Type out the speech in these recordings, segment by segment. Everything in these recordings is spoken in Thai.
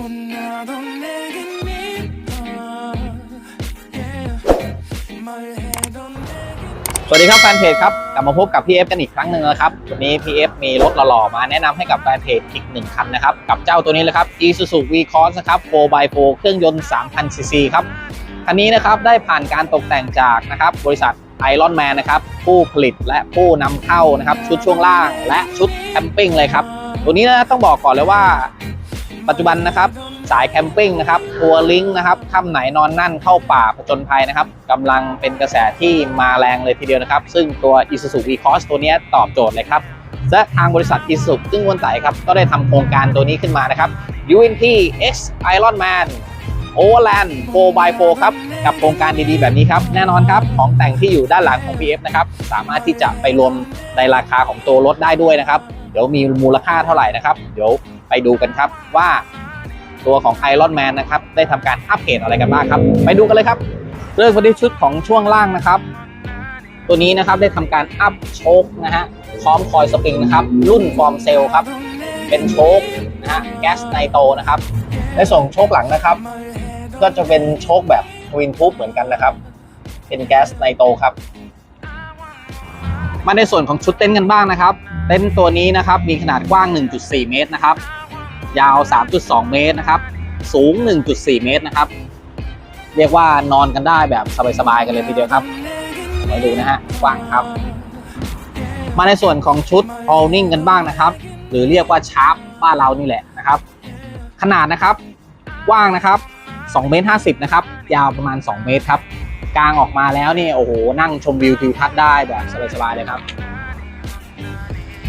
못 나도 내게 믿어 yeah. 뭘 해도 내게 สวัสดีครับแฟนเพจครับกลับมาพบกับพี่เอฟกันอีกครั้งหนึ่งนะครับวันนี้พี่เอฟมีรถหล่อๆมาแนะนำให้กับแฟนเพจอีกหนึ่งคันนะครับกับเจ้าตัวนี้เลยครับ Isuzu V-Cross นะครับ 4x4 เครื่องยนต์ 3,000 ซีซีครับคันนี้นะครับได้ผ่านการตกแต่งจากนะครับบริษัท Iron Man นะครับผู้ผลิตและผู้นำเข้านะครับชุดช่วงล่างและชุดแคมปิ้งเลยครับตัวนี้นะต้องบอกก่อนเลยว่า ปัจจุบันนะครับสายแคมปิ้งนะครับทัวริงนะครับค่ำไหนนอนนั่นเข้าป่าผจญภัยนะครับกำลังเป็นกระแสที่มาแรงเลยทีเดียวนะครับ ซึ่งตัว Isuzu V-Cross ตัวนี้ตอบโจทย์เลยครับและทางบริษัท Isuzu ซึ่งวนไตครับ ก็ได้ทำโครงการตัวนี้ขึ้นมานะครับ UNT X Iron Man Overland 4x4 ครับ กับโครงการดีๆ แบบนี้ครับ แน่นอนครับ ของแต่งที่อยู่ด้านหลังของ PF นะครับ สามารถที่จะไปรวมในราคาของตัวรถได้ด้วยนะครับ เดี๋ยวมีมูลค่าเท่าไหร่นะครับ เดี๋ยว ไปดูกันครับว่าตัวของ Iron Man นะครับได้ทำการอัปเกรดอะไรกันบ้างครับ ไปดูกันเลยครับ เริ่มกันที่ชุดของช่วงล่างนะครับ ตัวนี้นะครับได้ทำการอัพโชคนะฮะพร้อมคอยสปริงนะครับ รุ่นฟอร์มเซลครับ เป็นโชคนะฮะแก๊สไนโตนะครับได้ส่งโชคหลังนะครับ ก็จะเป็นโชคแบบวินทูบเหมือนกันนะครับ เป็นแก๊สไนโตครับ มาในส่วนของชุดเต็นท์กันบ้างนะครับ เต็นท์ตัวนี้นะครับมีขนาดกว้าง 1.4 เมตรนะครับ ยาว 3.2 เมตรนะครับ สูง 1.4 เมตรนะครับ เรียกว่านอนกันได้แบบสบายๆกันเลยทีเดียวครับมาดูนะฮะกว้างครับ มาในส่วนของชุด awning กันบ้างนะครับ หรือเรียกว่าชาร์ปบ้านเรานี่แหละนะครับ ขนาดนะครับกว้างนะครับ2เมตร50นะครับ ยาวประมาณ 2 เมตรครับ กลางออกมาแล้วนี่โอ้โห นั่งชมวิวทิวทัศน์ได้แบบสบายๆเลยครับ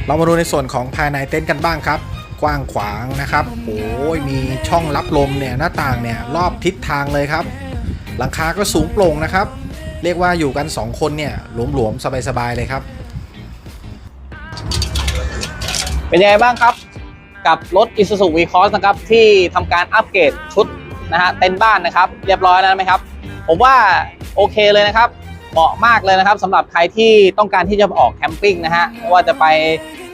เรามาดูในส่วนของภายในเต็นท์กันบ้างครับ กว้างขวางนะครับโอ้ยมีช่องรับลมเนี่ยหน้าต่างเนี่ยรอบทิศทางเลยครับ หลังคาก็สูงโปร่งนะครับ เรียกว่าอยู่กัน 2 คนเนี่ยหลวมๆสบายๆเลยครับ เป็นยังไงบ้างครับ กับรถ Isuzu V-Cross นะครับ ที่ทำการอัปเกรดชุดนะฮะเต็นบ้านนะครับ เรียบร้อยแล้วไหมครับ ผมว่าโอเคเลยนะครับเหมาะมากเลยนะครับสำหรับใครที่ต้องการที่จะออกแคมปิ้งนะฮะไม่ว่าจะไป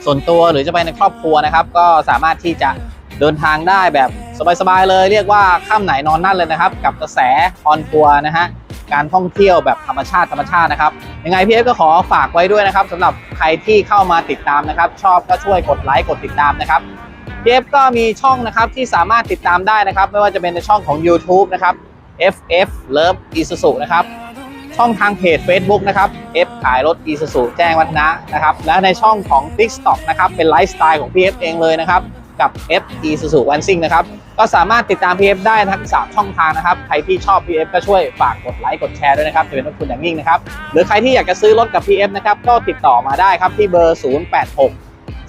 ส่วนตัวหรือจะไปในครอบครัวนะครับ ก็สามารถที่จะเดินทางได้แบบสบายๆเลย เรียกว่าข้ามไหนนอนนั่นเลยนะครับ กับกระแสออนทัวร์นะฮะการท่องเที่ยวแบบธรรมชาติธรรมชาตินะครับยังไงพี่เอฟก็ขอฝากไว้ด้วยนะครับสำหรับใครที่เข้ามาติดตามนะครับ ชอบก็ช่วยกดไลค์กดติดตามนะครับพี่เอฟก็มีช่องนะครับที่สามารถติดตามได้นะครับ ไม่ว่าจะเป็นในช่องของ YouTube นะครับ FF Love Isuzu นะครับ ช่องทางเพจ Facebook นะครับ F ขายรถ Isuzu แจ้งวัฒนะนะครับ และในช่องของ TikTok นะครับเป็นไลฟ์สไตล์ของ PF เอฟเองเลยนะครับกับ F Isuzu One Sing นะครับ ก็สามารถติดตาม PF ได้ทั้ง 3 ช่องทางนะครับ ใครที่ชอบ PF ก็ช่วยฝากกดไลค์กดแชร์ด้วยนะครับ จะเป็นขอบคุณอย่างยิ่งนะครับ หรือใครที่อยากจะซื้อรถกับ PF นะครับ ก็ติดต่อมาได้ครับที่เบอร์ 086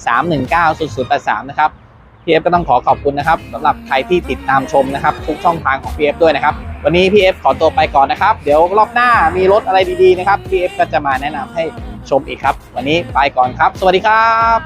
319 0083 นะครับีเอฟก็ต้องขอขอบคุณนะครับสำหรับใครที่ติดตามชมนะครับทุกช่องทางของพีเอฟด้วยนะครับ วันนี้พีเอฟขอตัวไปก่อนนะครับ เดี๋ยวรอบหน้ามีรถอะไรดีๆนะครับพีเอฟก็จะมาแนะนำให้ชมอีกครับ วันนี้ไปก่อนครับ สวัสดีครับ